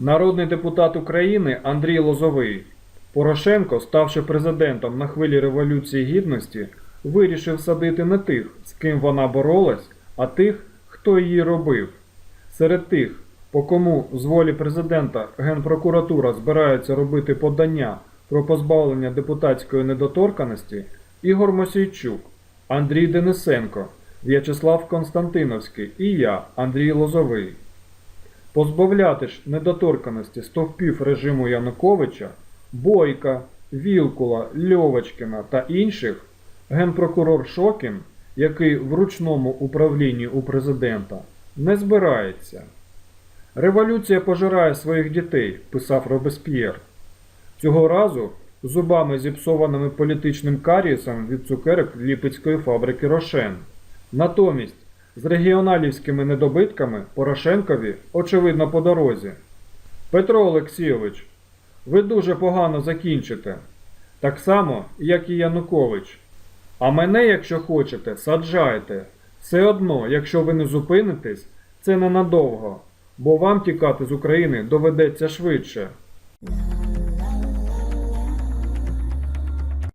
Народний депутат України Андрій Лозовий. Порошенко, ставши президентом на хвилі Революції Гідності, вирішив садити не тих, з ким вона боролась, а тих, хто її робив. Серед тих, по кому з волі президента Генпрокуратура збирається робити подання про позбавлення депутатської недоторканості, Ігор Мосійчук, Андрій Денисенко, В'ячеслав Константиновський і я, Андрій Лозовий. Позбавляти ж недоторканості стовпів режиму Януковича, Бойка, Вілкула, Льовочкіна та інших генпрокурор Шокін, який в ручному управлінні у президента, не збирається. Революція пожирає своїх дітей, писав Робесп'єр. Цього разу зубами зіпсованими політичним карієсом від цукерок Ліпецької фабрики Рошен. Натомість з регіоналівськими недобитками Порошенкові очевидно по дорозі. Петро Олексійович, ви дуже погано закінчите. Так само, як і Янукович. А мене, якщо хочете, саджайте. Все одно, якщо ви не зупинитесь, це ненадовго, бо вам тікати з України доведеться швидше.